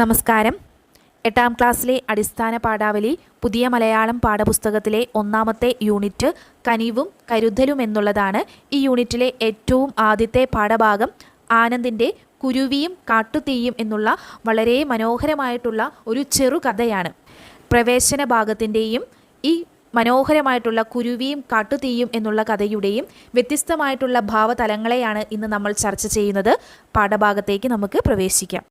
നമസ്കാരം. എട്ടാം ക്ലാസ്സിലെ അടിസ്ഥാന പാഠാവലി പുതിയ മലയാളം പാഠപുസ്തകത്തിലെ ഒന്നാമത്തെ യൂണിറ്റ് കനിവും കരുതലും എന്നുള്ളതാണ് ഈ യൂണിറ്റിലെ ഏറ്റവും ആദ്യത്തെ പാഠഭാഗം. ആനന്ദിന്റെ കുരുവിയും കാട്ടുതീയും എന്നുള്ള വളരെ മനോഹരമായിട്ടുള്ള ഒരു ചെറുകഥയാണ് പ്രവേശന ഭാഗത്തിന്റെയും ഈ മനോഹരമായിട്ടുള്ള കുരുവിയും കാട്ടുതീയും എന്നുള്ള കഥയുടെയും വ്യത്യസ്തമായിട്ടുള്ള ഭാവതലങ്ങളെയാണ് ഇന്ന് നമ്മൾ ചർച്ച ചെയ്യുന്നത്. പാഠഭാഗത്തേക്ക് നമുക്ക് പ്രവേശിക്കാം.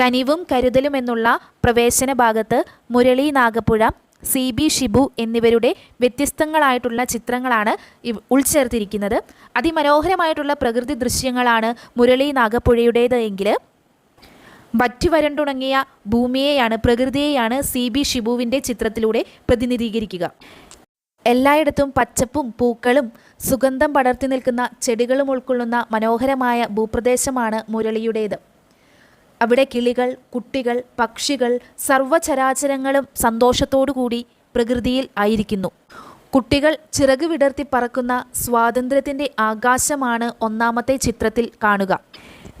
കനിവും കരുതലുമെന്നുള്ള പ്രവേശന ഭാഗത്ത് മുരളി നാഗപ്പുഴ സി ബി ഷിബു എന്നിവരുടെ വ്യത്യസ്തങ്ങളായിട്ടുള്ള ചിത്രങ്ങളാണ് ഉൾച്ചേർത്തിരിക്കുന്നത്. അതിമനോഹരമായിട്ടുള്ള പ്രകൃതി ദൃശ്യങ്ങളാണ് മുരളി നാഗപ്പുഴയുടേത് എങ്കിൽ വറ്റി വരണ്ടുണങ്ങിയ ഭൂമിയെയാണ് പ്രകൃതിയെയാണ് സി ബി ഷിബുവിന്റെ ചിത്രത്തിലൂടെ പ്രതിനിധീകരിക്കുക. എല്ലായിടത്തും പച്ചപ്പും പൂക്കളും സുഗന്ധം പടർത്തി നിൽക്കുന്ന ചെടികളും ഉൾക്കൊള്ളുന്ന മനോഹരമായ ഭൂപ്രദേശമാണ് മുരളിയുടേത്. അവിടെ കിളികൾ കുട്ടികൾ പക്ഷികൾ സർവചരാചരങ്ങളും സന്തോഷത്തോടുകൂടി പ്രകൃതിയിൽ ആയിരിക്കുന്നു. കുട്ടികൾ ചിറക് വിടർത്തി പറക്കുന്ന സ്വാതന്ത്ര്യത്തിന്റെ ആകാശമാണ് ഒന്നാമത്തെ ചിത്രത്തിൽ കാണുക.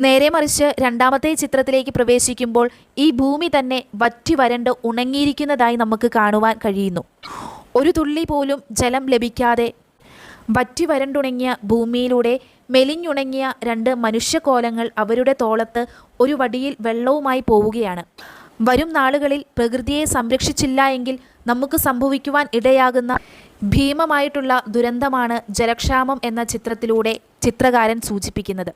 നേരെ മറിച്ച് രണ്ടാമത്തെ ചിത്രത്തിലേക്ക് പ്രവേശിക്കുമ്പോൾ ഈ ഭൂമി തന്നെ വറ്റി വരണ്ട് ഉണങ്ങിയിരിക്കുന്നതായി നമുക്ക് കാണുവാൻ കഴിയുന്നു. ഒരു തുള്ളി പോലും ജലം ലഭിക്കാതെ വറ്റി വരണ്ടുണങ്ങിയ ഭൂമിയിലൂടെ മെലിഞ്ഞുണങ്ങിയ രണ്ട് മനുഷ്യകോലങ്ങൾ അവരുടെ തോളത്ത് ഒരു വടിയിൽ വെള്ളവുമായി പോവുകയാണ്. വരും നാളുകളിൽ പ്രകൃതിയെ സംരക്ഷിച്ചില്ല എങ്കിൽ നമുക്ക് സംഭവിക്കുവാൻ ഇടയാകുന്ന ഭീമമായിട്ടുള്ള ദുരന്തമാണ് ജലക്ഷാമം എന്ന ചിത്രത്തിലൂടെ ചിത്രകാരൻ സൂചിപ്പിക്കുന്നത്.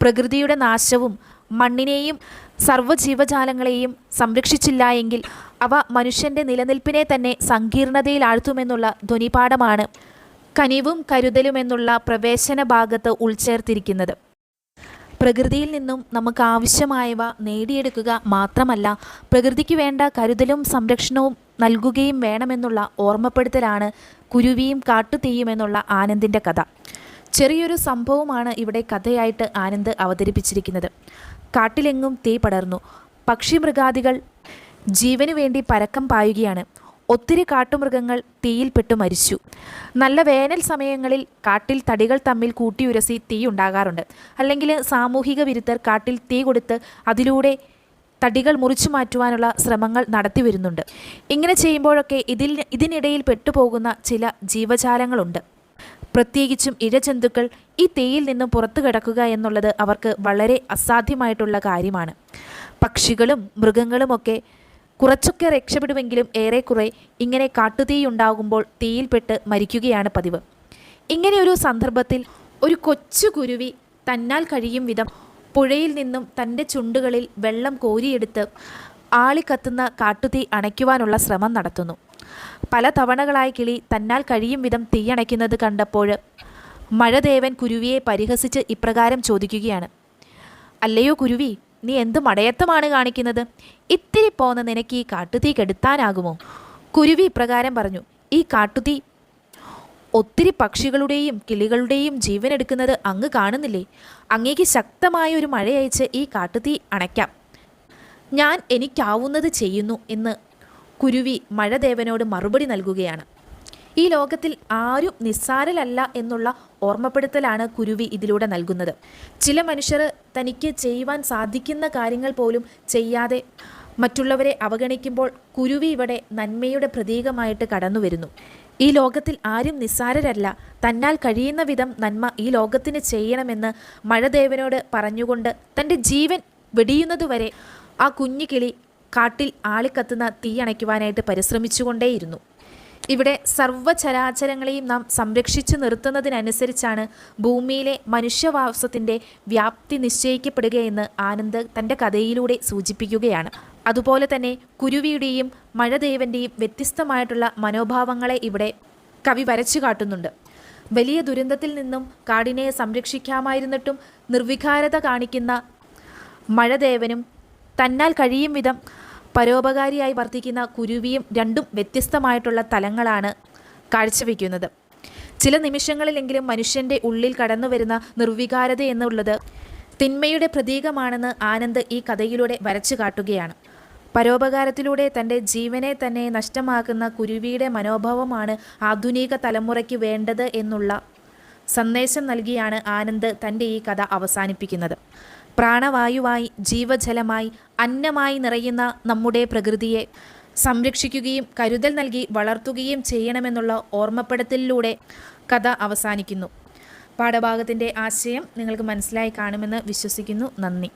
പ്രകൃതിയുടെ നാശവും മണ്ണിനെയും സർവജീവജാലങ്ങളെയും സംരക്ഷിച്ചില്ല എങ്കിൽ അവ മനുഷ്യന്റെ നിലനിൽപ്പിനെ തന്നെ സങ്കീർണതയിലാഴ്ത്തുമെന്നുള്ള ധ്വനിപാഠമാണ് കനിവും കരുതലും എന്നുള്ള പ്രവേശന ഭാഗത്ത് ഉൾച്ചേർത്തിരിക്കുന്നത്. പ്രകൃതിയിൽ നിന്നും നമുക്ക് ആവശ്യമായവ നേടിയെടുക്കുക മാത്രമല്ല പ്രകൃതിക്ക് വേണ്ട കരുതലും സംരക്ഷണവും നൽകുകയും വേണമെന്നുള്ള ഓർമ്മപ്പെടുത്തലാണ് കുരുവിയും കാട്ടുതീയും എന്നുള്ള ആനന്ദിന്റെ കഥ. ചെറിയൊരു സംഭവമാണ് ഇവിടെ കഥയായിട്ട് ആനന്ദ് അവതരിപ്പിച്ചിരിക്കുന്നത്. കാട്ടിലെങ്ങും തീ പടർന്നു. പക്ഷി മൃഗാദികൾ ജീവനു വേണ്ടി പരക്കം പായുകയാണ്. ഒത്തിരി കാട്ടുമൃഗങ്ങൾ തീയിൽപ്പെട്ടു മരിച്ചു. നല്ല വേനൽ സമയങ്ങളിൽ കാട്ടിൽ തടികൾ തമ്മിൽ കൂട്ടിയുരസി തീ ഉണ്ടാകാറുണ്ട്. അല്ലെങ്കിൽ സാമൂഹിക വിരുദ്ധർ കാട്ടിൽ തീ കൊടുത്ത് അതിലൂടെ തടികൾ മുറിച്ചു മാറ്റുവാനുള്ള ശ്രമങ്ങൾ നടത്തി വരുന്നുണ്ട്. ഇങ്ങനെ ചെയ്യുമ്പോഴൊക്കെ ഇതിൽ ഇതിനിടയിൽ പെട്ടുപോകുന്ന ചില ജീവജാലങ്ങളുണ്ട്. പ്രത്യേകിച്ചും ഇഴജന്തുക്കൾ ഈ തീയിൽ നിന്നും പുറത്തു കിടക്കുക എന്നുള്ളത് അവർക്ക് വളരെ അസാധ്യമായിട്ടുള്ള കാര്യമാണ്. പക്ഷികളും മൃഗങ്ങളുമൊക്കെ കുറച്ചൊക്കെ രക്ഷപ്പെടുമെങ്കിലും ഏറെക്കുറെ ഇങ്ങനെ കാട്ടുതീയുണ്ടാകുമ്പോൾ തീയിൽപ്പെട്ട് മരിക്കുകയാണ് പതിവ്. ഇങ്ങനെയൊരു സന്ദർഭത്തിൽ ഒരു കൊച്ചു കുരുവി തന്നാൽ കഴിയും വിധം പുഴയിൽ നിന്നും തന്റെ ചുണ്ടുകളിൽ വെള്ളം കോരിയെടുത്ത് ആളിക്കത്തുന്ന കാട്ടുതീ അണയ്ക്കുവാനുള്ള ശ്രമം നടത്തുന്നു. പല തവണകളായി കിളി തന്നാൽ കഴിയും വിധം തീയണയ്ക്കുന്നത് കണ്ടപ്പോൾ മഴദേവൻ കുരുവിയെ പരിഹസിച്ച് ഇപ്രകാരം ചോദിക്കുകയാണ്. അല്ലയോ കുരുവി നീ എന്ത് മടയത്തമാണ് കാണിക്കുന്നത്? ഇത്തിരി പോന്ന നിനക്ക് ഈ കാട്ടുതീ കെടുത്താനാകുമോ? കുരുവി ഇപ്രകാരം പറഞ്ഞു ഈ കാട്ടുതീ ഒത്തിരി പക്ഷികളുടെയും കിളികളുടെയും ജീവൻ എടുക്കുന്നത് അങ്ങ് കാണുന്നില്ലേ? അങ്ങേക്ക് ശക്തമായ ഒരു മഴയയച്ച് ഈ കാട്ടുതീ അണയ്ക്കാം. ഞാൻ എനിക്കാവുന്നത് ചെയ്യുന്നു എന്ന് കുരുവി മഴദേവനോട് മറുപടി നൽകുകയാണ്. ഈ ലോകത്തിൽ ആരും നിസ്സാരലല്ല എന്നുള്ള ഓർമ്മപ്പെടുത്തലാണ് കുരുവി ഇതിലൂടെ നൽകുന്നത്. ചില മനുഷ്യർ തനിക്ക് ചെയ്യുവാൻ സാധിക്കുന്ന കാര്യങ്ങൾ പോലും ചെയ്യാതെ മറ്റുള്ളവരെ അവഗണിക്കുമ്പോൾ കുരുവി ഇവിടെ നന്മയുടെ പ്രതീകമായിട്ട് കടന്നു വരുന്നു ഈ ലോകത്തിൽ ആരും നിസ്സാരരല്ല. തന്നാൽ കഴിയുന്ന വിധം നന്മ ഈ ലോകത്തിന് ചെയ്യണമെന്ന് മഴദേവനോട് പറഞ്ഞുകൊണ്ട് തന്റെ ജീവൻ വെടിയുന്നതുവരെ ആ കുഞ്ഞു കിളി കാട്ടിൽ ആളിക്കത്തുന്ന തീ അണയ്ക്കുവാനായിട്ട് പരിശ്രമിച്ചുകൊണ്ടേയിരുന്നു. ഇവിടെ സർവചരാചരങ്ങളെയും നാം സംരക്ഷിച്ചു നിർത്തുന്നതിനനുസരിച്ചാണ് ഭൂമിയിലെ മനുഷ്യവാസത്തിന്റെ വ്യാപ്തി നിശ്ചയിക്കപ്പെടുകയെന്ന് ആനന്ദ് തന്റെ കഥയിലൂടെ സൂചിപ്പിക്കുകയാണ്. അതുപോലെ തന്നെ കുരുവിയുടെയും മഴദേവന്റെയും വ്യത്യസ്തമായിട്ടുള്ള മനോഭാവങ്ങളെ ഇവിടെ കവി വരച്ചു കാട്ടുന്നുണ്ട്. വലിയ ദുരന്തത്തിൽ നിന്നും കാടിനെ സംരക്ഷിക്കാമായിരുന്നിട്ടും നിർവികാരത കാണിക്കുന്ന മഴദേവനും തന്നാൽ കഴിയും വിധം പരോപകാരിയായി വർത്തിക്കുന്ന കുരുവിയും രണ്ടും വ്യത്യസ്തമായിട്ടുള്ള തലങ്ങളാണ് കാഴ്ചവെക്കുന്നത്. ചില നിമിഷങ്ങളിലെങ്കിലും മനുഷ്യന്റെ ഉള്ളിൽ കടന്നു വരുന്ന നിർവികാരത എന്നുള്ളത് തിന്മയുടെ പ്രതീകമാണെന്ന് ആനന്ദ് ഈ കഥയിലൂടെ വരച്ചു കാട്ടുകയാണ്. പരോപകാരത്തിലൂടെ തന്റെ ജീവനെ തന്നെ നഷ്ടമാക്കുന്ന കുരുവിയുടെ മനോഭാവമാണ് ആധുനിക തലമുറയ്ക്ക് വേണ്ടത് എന്നുള്ള സന്ദേശം നൽകിയാണ് ആനന്ദ് തന്റെ ഈ കഥ അവസാനിപ്പിക്കുന്നത്. പ്രാണവായുവായി ജീവജലമായി അന്നമായി നിറയുന്ന നമ്മുടെ പ്രകൃതിയെ സംരക്ഷിക്കുകയും കരുതൽ നൽകി വളർത്തുകയും ചെയ്യണമെന്നുള്ള ഓർമ്മപ്പെടുത്തലിലൂടെ കഥ അവസാനിക്കുന്നു. പാഠഭാഗത്തിന്റെ ആശയം നിങ്ങൾക്ക് മനസ്സിലായി കാണുമെന്ന് വിശ്വസിക്കുന്നു. നന്ദി.